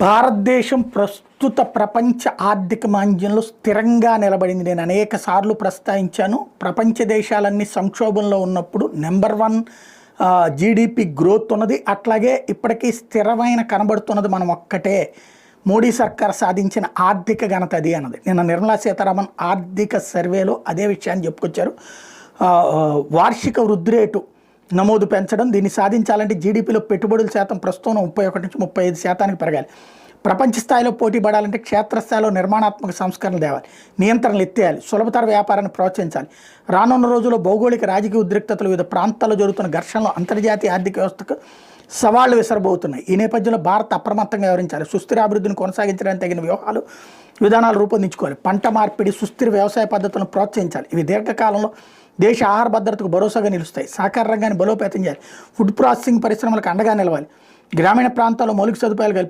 భారతదేశం ప్రస్తుత ప్రపంచ ఆర్థిక మాంద్యంలో స్థిరంగా నిలబడింది. నేను అనేక సార్లు ప్రస్తావించాను. ప్రపంచ దేశాలన్నీ సంక్షోభంలో ఉన్నప్పుడు నెంబర్ వన్ జీడిపి గ్రోత్ ఉన్నది. అట్లాగే ఇప్పటికీ స్థిరమైన కనబడుతున్నది మనం ఒక్కటే. మోడీ సర్కార్ సాధించిన ఆర్థిక ఘనత అది అన్నది. నిన్న నిర్మలా సీతారామన్ ఆర్థిక సర్వేలో అదే విషయాన్ని చెప్పుకొచ్చారు. వార్షిక వృద్ధి రేటు నమోదు పెంచడం దీన్ని సాధించాలంటే జీడిపిలో పెట్టుబడుల శాతం ప్రస్తుతం ముప్పై ఒకటి నుంచి ముప్పై ఐదు శాతానికి పెరగాలి. ప్రపంచ స్థాయిలో పోటీ పడాలంటే క్షేత్రస్థాయిలో నిర్మాణాత్మక సంస్కరణలు తేవాలి. నియంత్రణలు ఎత్తేయాలి. సులభతర వ్యాపారాన్ని ప్రోత్సహించాలి. రానున్న రోజుల్లో భౌగోళిక రాజకీయ ఉద్రిక్తతలు వివిధ ప్రాంతాల్లో జరుగుతున్న ఘర్షణలు అంతర్జాతీయ ఆర్థిక వ్యవస్థకు సవాళ్ళు విసరబోతున్నాయి. ఈ నేపథ్యంలో భారత్ అప్రమత్తంగా వ్యవహరించాలి. సుస్థిర అభివృద్ధిని కొనసాగించడానికి తగిన వ్యూహాలు విధానాలు రూపొందించుకోవాలి. పంట మార్పిడి సుస్థిర వ్యవసాయ పద్ధతులను ప్రోత్సహించాలి. ఇవి దీర్ఘకాలంలో దేశ ఆహార భద్రతకు భరోసాగా నిలుస్తాయి. సహకార రంగాన్ని బలోపేతం చేయాలి. ఫుడ్ ప్రాసెసింగ్ పరిశ్రమలకు అండగా నిలవాలి. గ్రామీణ ప్రాంతాల్లో మౌలిక సదుపాయాలు కల్పించాలి